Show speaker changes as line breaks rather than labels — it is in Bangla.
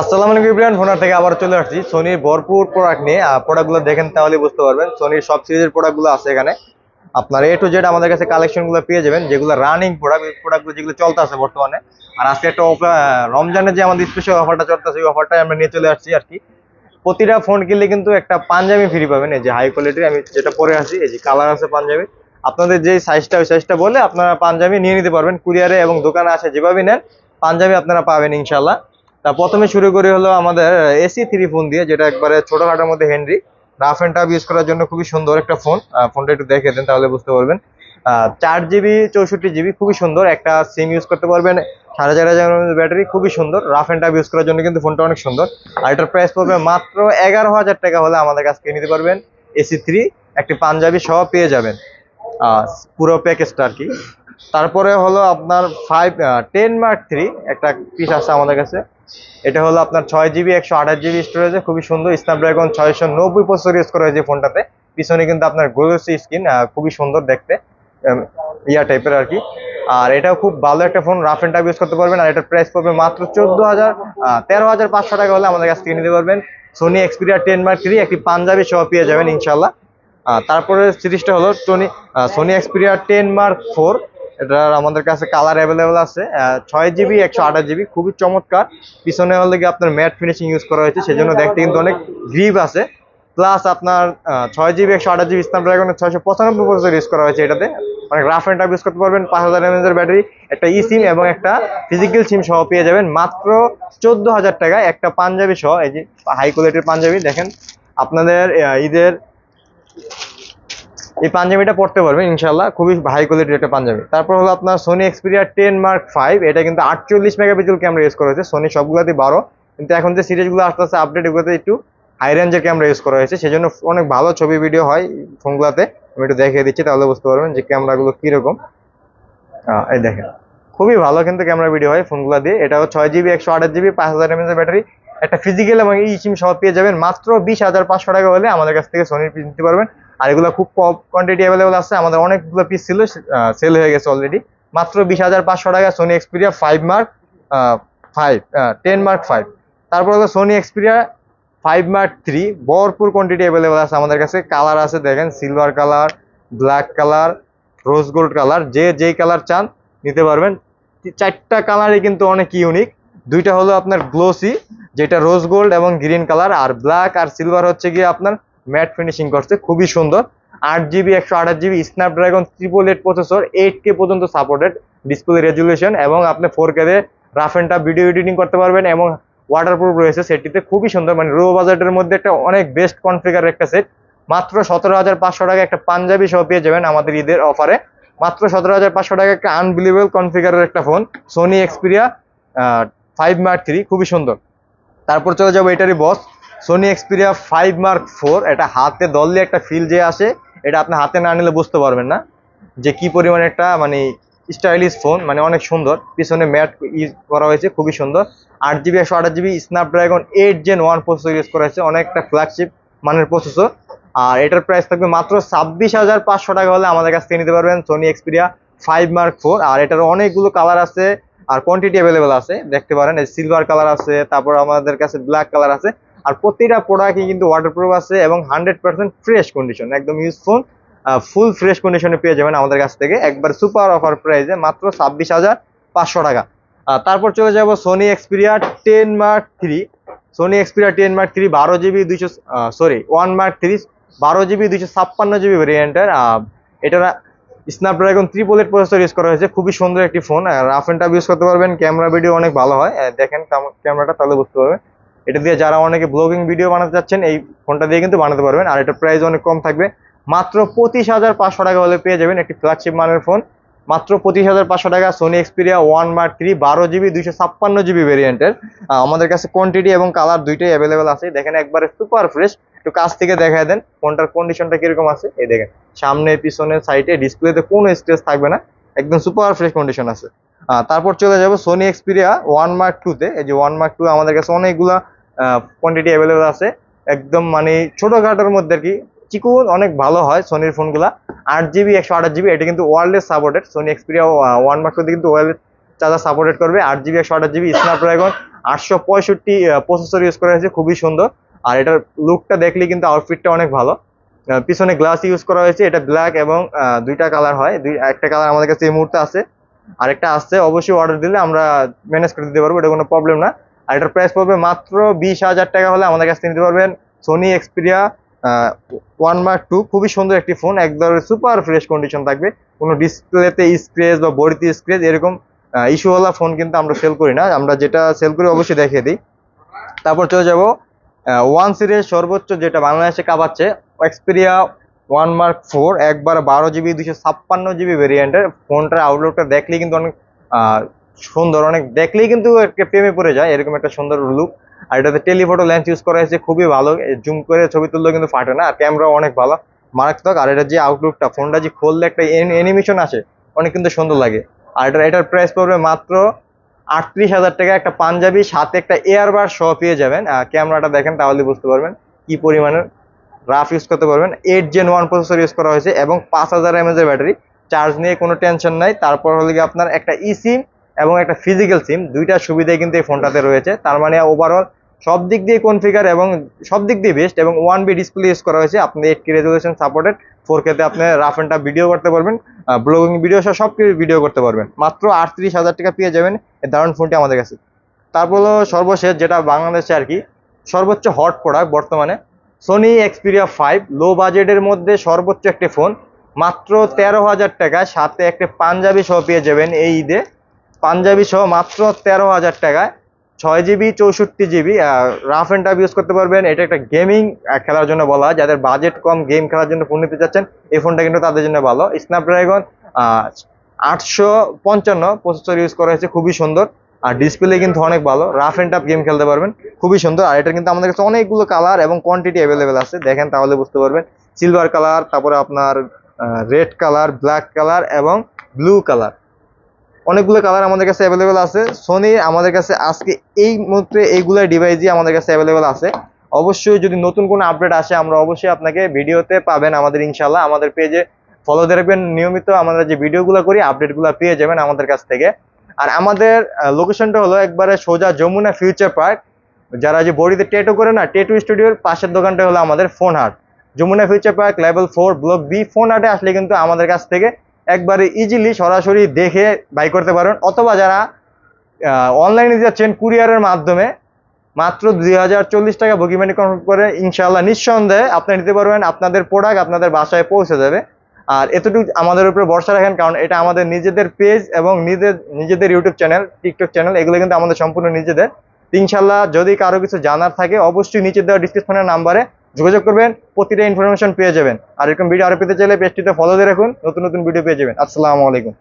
আসসালামু আলাইকুম ইব্রাহিম, ফোনার থেকে আবার চলে আসছি। সোনির ভরপুর প্রোডাক্ট নিয়ে প্রোডাক্টগুলো দেখেন তাহলে বুঝতে পারবেন। সোনির সব সিরিজের প্রোডাক্টগুলো আছে এখানে। আপনার এ টু জেড আমাদের কাছে কালেকশনগুলো পেয়ে যাবেন, যেগুলো রানিং প্রোডাক্ট প্রোডাক্টগুলো যেগুলো চলতে আছে বর্তমানে। আর আজকে একটা রমজানের যে আমাদের স্পেশাল অফারটা চলতেছে, ওই অফারটাই আমরা নিয়ে চলে আসছি আর কি প্রতিটা ফোন কিনলে কিন্তু একটা পাঞ্জাবি ফ্রি পাবেন, এই যে হাই কোয়ালিটির আমি যেটা পরে আছি, এই যে কালার আছে পাঞ্জাবি। আপনাদের যে সাইজটা ওই সাইজটা বলে আপনারা পাঞ্জাবি নিয়ে নিতে পারবেন। কুরিয়ারে এবং দোকানে আসে যেভাবে নেন, পাঞ্জাবি আপনারা পাবেন ইনশাল্লাহ তা প্রথমে শুরু করি হলো আমাদের এসি থ্রি ফোন দিয়ে, যেটা একবারে ছোটখাটোর মধ্যে হেনরি। রাফ অ্যান্ড টাফ ইউজ করার জন্য খুবই সুন্দর একটা ফোন। ফোনটা একটু দেখে দেন তাহলে বুঝতে পারবেন। চার জিবি চৌষট্টি জিবি খুবই সুন্দর। একটা সিম ইউজ করতে পারবেন। সাড়ে চার হাজার ব্যাটারি, খুবই সুন্দর। রাফ অ্যান্ড টাফ ইউজ করার জন্য কিন্তু ফোনটা অনেক সুন্দর। আর এটার প্রাইস পড়বে মাত্র এগারো হাজার টাকা হলে আমাদের কাছ থেকে নিতে পারবেন এসি থ্রি। একটি পাঞ্জাবি সহ পেয়ে যাবেন। পুরো প্যাকেজটা আর কি। তারপরে হলো আপনার ফাইভ টেন মার্ক থ্রি একটা পিস আছে আমাদের কাছে। এটা হলো আপনার ছয় জিবি একশো আঠাশ জিবি স্টোরেজে খুবই সুন্দর। স্ন্যাপড্রাগন ছয়শো নব্বই প্রসেসর ইউজ করা হয়েছে ফোনটাতে পিছনে কিন্তু আপনার গ্লোসি স্ক্রিন খুবই সুন্দর দেখতে। ইয়া টাইপের আর কি। আর এটাও খুব ভালো একটা ফোন রাফ অ্যান্ড ইউজ করতে পারবেন। আর এটার প্রাইস পড়বে মাত্র চোদ্দ হাজার তেরো হাজার পাঁচশো টাকা হলে আমাদের কাছ থেকে নিতে পারবেন। Sony Xperia ten mark three একটি পাঞ্জাবি সহ পেয়ে যাবেন ইনশাল্লাহ তারপরে সিরিজটা হলো Tony Sony Xperia ten mark four এটার আমাদের কাছে কালার অ্যাভেলেবেল আছে ছয় জিবি একশো আঠাশ জিবি খুবই চমৎকার। পিছনে হলে কি আপনার ম্যাট ফিনিশিং ইউজ করা হয়েছে, সেজন্য দেখতে কিন্তু অনেক গ্রিপ আছে। প্লাস আপনার ছয় জিবি একশো আঠাশ জিবি স্ন্যাপড্রাগনের ছয়শো পঁচানব্বই প্রসেসর ইউজ করা হয়েছে এটাতে। অনেক রাফ অ্যান্ড ইউজ করতে পারবেন, পাঁচ হাজার এমএজের ব্যাটারি একটা ই সিম এবং একটা ফিজিক্যাল সিম সহ পেয়ে যাবেন। মাত্র চোদ্দ হাজার টাকায় একটা পাঞ্জাবি সহ, এই যে হাই কোয়ালিটির পাঞ্জাবি, দেখেন। আপনাদের ঈদের এই পাঞ্জাবিটা পড়তে পারবেন ইনশাল্লাহ খুবই হাই কোয়ালিটির একটা পাঞ্জাবি। তারপর হলো আপনার Sony Xperia ten mark five এটা কিন্তু আটচল্লিশ মেগাপিক্সেল ক্যামেরা ইউজ করা হয়েছে। সোনি সবগুলোতে বারো। কিন্তু এখন যে সিরিজগুলো আস্তে আস্তে আপডেট এগুলোতে একটু হাই রেঞ্জের ক্যামেরা ইউজ করা হয়েছে। সেজন্য অনেক ভালো ছবি ভিডিও হয় ফোনগুলোতে। আমি একটু দেখিয়ে দিচ্ছি, তাহলে বুঝতে পারবেন যে ক্যামেরাগুলো কীরকম। এই দেখেন। খুবই ভালো কিন্তু ক্যামেরা ভিডিও হয় ফোনগুলো দিয়ে। এটা ছয় জিবি একশো আঠাশ জিবি পাঁচ হাজার এমএজের ব্যাটারি একটা ফিজিক্যাল এবং ই সিম সহ পেয়ে যাবেন মাত্র বিশ হাজার পাঁচশো টাকা হলে আমাদের কাছ থেকে সোনির নিতে পারবেন। আর এগুলো খুব কম কোয়ান্টিটি অ্যাভেলেবল আছে। আমাদের অনেকগুলো পিস ছিল সেল হয়ে গেছে অলরেডি মাত্র বিশ হাজার পাঁচশো টাকা Sony Xperia five mark five ten mark five তারপর হলো Sony Xperia five mark three ভরপুর কোয়ান্টিটি অ্যাভেলেবল আছে আমাদের কাছে। কালার আছে দেখেন silver colour black colour rose gold colour যে যেই কালার চান, নিতে পারবেন। চারটা কালারই কিন্তু অনেক ইউনিক দুইটা হলো আপনার গ্লোসি যেটা রোজ গোল্ড এবং গ্রিন কালার আর ব্ল্যাক আর সিলভার হচ্ছে গিয়ে আপনার ম্যাট ফিনিশিং করছে, খুবই সুন্দর। আট জিবি একশো আঠাশ GB Snapdragon triple eight processor eight K পর্যন্ত সাপোর্টেড ডিসপ্লে রেজুলেশন এবং আপনি ফোর কে তে rough and tough video editing করতে পারবেন এবং ওয়াটারপ্রুফ রয়েছে সেটটিতে খুবই সুন্দর মানে রো বাজেটের মধ্যে একটা অনেক বেস্ট কনফিগার একটা সেট মাত্র সতেরো হাজার পাঁচশো টাকা একটা পাঞ্জাবি সহ পেয়ে যাবেন আমাদের ঈদের অফারে মাত্র সতেরো হাজার পাঁচশো টাকা একটা আনবিলিভেবল কনফিগারের একটা phone Sony Xperia five mark three খুবই সুন্দর। তারপর চলে যাব এটারই boss Sony Xperia five mark four এটা হাতে দললে একটা ফিল যে আসে, এটা আপনি হাতে না নিলে বুঝতে পারবেন না। যে কি পরিমাণে একটা মানে স্টাইলিশ ফোন মানে অনেক সুন্দর। পিছনে ম্যাট ইউজ করা হয়েছে, খুবই সুন্দর। আট জিবি একশো আঠাশ GB Snapdragon eight gen one processor use করা হয়েছে, অনেকটা ফ্ল্যাগশিপ মানের প্রসেসর আর এটার প্রাইস থাকবে মাত্র ছাব্বিশ হাজার পাঁচশো টাকা হলে আমাদের কাছ থেকে নিতে পারবেন Sony Xperia five mark four আর এটার অনেকগুলো কালার আছে, আর কোয়ান্টিটি অ্যাভেলেবেল আছে, দেখতে পারেন। সিলভার কালার আছে, তারপর আমাদের কাছে ব্ল্যাক কালার আছে। আর প্রতিটা প্রোডাক্টই কিন্তু ওয়াটারপ্রুফ আছে এবং হান্ড্রেড পার্সেন্ট ফ্রেশ কন্ডিশন একদম ইউজফুল ফুল ফ্রেশ কন্ডিশনে পেয়ে যাবেন আমাদের কাছ থেকে। একবার সুপার অফার প্রাইসে মাত্র ছাব্বিশ হাজার পাঁচশো টাকা। তারপর চলে যাব Sony Xperia ten mark three Sony Xperia ten mark three বারো জিবি দুইশো সরি ওয়ান মার্ক থ্রি বারো জিবি দুইশো ছাপ্পান্ন জিবি ভেরিয়েন্টের এটা Snapdragon triple eight processor use করা হয়েছে। খুবই সুন্দর একটি phone rough and tough use করতে পারবেন ক্যামেরা ভিডিও অনেক ভালো হয়। দেখেন ক্যামেরাটা তাহলে বুঝতে পারবেন। এটা দিয়ে যারা অনেকে ব্লগিং ভিডিও বানাতে চাচ্ছেন, এই ফোনটা দিয়ে কিন্তু বানাতে পারবেন। আর এটা প্রাইস অনেক কম থাকবে। মাত্র পঁচিশ হাজার পাঁচশো টাকা হলে পেয়ে যাবেন একটি ফ্ল্যাগশিপ মানের ফোন মাত্র পঁচিশ হাজার পাঁচশো টাকা Sony Xperia one mark three বারো জিবি দুইশো ছাপ্পান্ন জিবি ভেরিয়েন্টের আমাদের কাছে কোয়ান্টিটি এবং কালার দুইটাই অ্যাভেলেবেল আছে। দেখেন একবারে সুপার ফ্রেশ একটু কাছ থেকে দেখায় দেন, ফোনটার কন্ডিশনটা কীরকম আছে। এই দেখেন, সামনে, পিছনে সাইডে ডিসপ্লেতে কোনো স্ট্রেস থাকবে না। একদম সুপার ফ্রেশ কন্ডিশন আছে। তারপর চলে যাব সোনি এক্সপিরিয়া ওয়ান মার্ক টুতে এই যে ওয়ান মার্ক টু আমাদের কাছে অনেকগুলা কোয়ান্টিটি অ্যাভেলেবেল আছে। একদম মানে ছোটখাটোর মধ্যে আর কি। চিকুন অনেক ভালো হয় সোনির ফোনগুলা আট জিবি একশো আঠাশ জিবি এটা কিন্তু wireless supported Sony Xperia one mark টুতে কিন্তু ওয়ারলেস চার্জার সাপোর্টেড করবে। আট জিবি একশো আঠাশ জিবি স্ন্যাপড্রাগন আটশো পঁয়ষট্টি প্রসেসর ইউজ করা হয়েছে, খুবই সুন্দর। আর এটার লুকটা দেখলে কিন্তু আউটফিটটা অনেক ভালো। পিছনে গ্লাস ইউজ করা হয়েছে, এটা ব্ল্যাক এবং দুইটা কালার হয়। দুই, একটা কালার আমাদের কাছে এই মুহূর্তে আছে। আরেকটা আসছে, অবশ্যই অর্ডার দিলে আমরা ম্যানেজ করে দিতে পারব, এটা কোনো প্রবলেম না। আর এটার প্রাইস পড়বে মাত্র বিশ হাজার টাকা হলে আমাদের কাছে নিতে পারবেন Sony Xperia one mark two খুবই সুন্দর একটি ফোন একদম সুপার ফ্রেশ কন্ডিশন থাকবে। কোনো ডিসপ্লেতে স্ক্রেচ বা বডিতে স্ক্রেচ এরকম ইস্যুওয়ালা ফোন কিন্তু আমরা সেল করি না। আমরা যেটা সেল করি অবশ্যই দেখিয়ে দিই। তারপর চলে যাব ওয়ান সিরিজ সর্বোচ্চ যেটা বাংলাদেশে কাঁপাচ্ছে এক্সপিরিয়া ওয়ান মার্ক ফোর একবার বারো জিবি দুশো ছাপ্পান্ন জিবি ভেরিয়েন্টের ফোনটার আউটলুকটা দেখলেই কিন্তু অনেক সুন্দর, অনেক দেখলেই কিন্তু একটা প্রেমে পড়ে যায়, এরকম একটা সুন্দর লুক আর এটাতে টেলিফোটো লেন্স ইউজ করা হয়েছে, খুবই ভালো। জুম করে ছবি তুললেও কিন্তু ফাটে না, আর ক্যামেরা অনেক ভালো। মারাত্মক, আর এটার যে আউটলুকটা ফোনটা যে খুললে একটা অ্যানিমেশন আসে, অনেক কিন্তু সুন্দর লাগে। আর এটা, এটার প্রাইস পড়বে মাত্র আটত্রিশ হাজার টাকা, একটা পাঞ্জাবি, সাথে একটা এয়ারবার সহ পেয়ে যাবেন। ক্যামেরাটা দেখেন, তাহলে বুঝতে পারবেন কি পরিমাণের রাফ ইউজ করতে পারবেন। Eight gen one processor use করা হয়েছে, এবং পাঁচ হাজার এমএজ এর ব্যাটারি চার্জ নিয়ে কোনো টেনশন নাই। তারপর হলে আপনার একটা ই সিম এবং একটা ফিজিক্যাল সিম দুইটা সুবিধাই কিন্তু এই ফোনটাতে রয়েছে। তার মানে ওভারঅল সব দিক দিয়ে কনফিগার এবং সব দিক দিয়ে বেস্ট এবং ওয়ান বি ডিসপ্লে ইউজ করা হয়েছে। আপনি eight K resolution supported four কেতে আপনি রাফ অ্যান্ড ভিডিও করতে পারবেন ব্লগিং ভিডিও সহ সব কিছু ভিডিও করতে পারবেন। মাত্র আটত্রিশ হাজার টাকা পেয়ে যাবেন এই দারুণ ফোনটি আমাদের কাছে। তারপর হলো সর্বশেষ যেটা বাংলাদেশে আর কি, সর্বোচ্চ হট প্রোডাক্ট বর্তমানে সোনি এক্সপিরিয়া ফাইভ লো বাজেটের মধ্যে সর্বোচ্চ একটি ফোন মাত্র তেরো হাজার টাকায় সাথে একটা পাঞ্জাবি সহ পেয়ে যাবেন এই ঈদে। পাঞ্জাবি সহ মাত্র তেরো হাজার টাকায়। ছয় জিবি চৌষট্টি GB rough and tough use করতে পারবেন। এটা একটা গেমিং খেলার জন্য বলা হয়। যাদের বাজেট কম গেম খেলার জন্য ফোন নিতে চাচ্ছেন, এই ফোনটা কিন্তু তাদের জন্য ভালো। স্ন্যাপড্রাগন আটশো পঞ্চান্ন প্রসেসর ইউজ করা হয়েছে। খুবই সুন্দর। আর ডিসপ্লে কিন্তু অনেক ভালো। রাফ অ্যান্ড টাফ গেম খেলতে পারবেন। খুবই সুন্দর। আর এটা কিন্তু আমাদের কাছে অনেকগুলো কালার এবং কোয়ান্টিটি অ্যাভেলেবেল আছে। দেখেন তাহলে বুঝতে পারবেন। সিলভার কালার তারপরে আপনার রেড কালার ব্ল্যাক কালার এবং ব্লু কালার অনেকগুলো কালার আমাদের কাছে অ্যাভেলেবেল আছে। সোনি আমাদের কাছে আজকে এই মুহূর্তে এইগুলো ডিভাইসই আমাদের কাছে অ্যাভেলেবেল আছে। অবশ্যই যদি নতুন কোনো আপডেট আসে, আমরা অবশ্যই আপনাকে ভিডিওতে পাবেন আমাদের ইনশাল্লাহ আমাদের পেজে ফলো দিয়ে রাখবেন। নিয়মিত আমরা যে ভিডিওগুলো করি আপডেটগুলো পেয়ে যাবেন আমাদের কাছ থেকে। আর আমাদের লোকেশনটা হলো একবারে সোজা যমুনা ফিউচার পার্ক যারা যে বডিতে টেটু করে না টেটু স্টুডিওর পাশের দোকানটা হলো আমাদের phone Haat Jamuna future park level four block B phone হাটে আসলে কিন্তু আমাদের কাছ থেকে একবারে ইজিলি সরাসরি দেখে বাই করতে পারবেন অথবা যারা অনলাইনে যাচ্ছেন কুরিয়ারের মাধ্যমে, মাত্র দুই হাজার চল্লিশ টাকা বুকিং কনফার্ম করে ইনশাল্লাহ নিঃসন্দেহে আপনি নিতে পারবেন। আপনাদের প্রোডাক্ট আপনাদের বাসায় পৌঁছে যাবে। আর এতটুকু আমাদের উপরে ভরসা রাখেন, কারণ এটা আমাদের নিজেদের পেজ এবং নিজেদের নিজেদের ইউটিউব চ্যানেল টিকটক চ্যানেল এগুলো কিন্তু আমাদের সম্পূর্ণ নিজেদের। ইনশাল্লাহ যদি কারও কিছু জানার থাকে, অবশ্যই নিচে দেওয়া ডিসক্রিপশনের নাম্বারে যোগাযোগ করবেন, প্রতিটা ইনফরমেশন পেয়ে যাবেন। আর এরকম ভিডিও আরও পেতে চাইলে পেজটিতে ফলো দিয়ে রাখুন, নতুন নতুন ভিডিও পেয়ে যাবেন। আসসালামু আলাইকুম।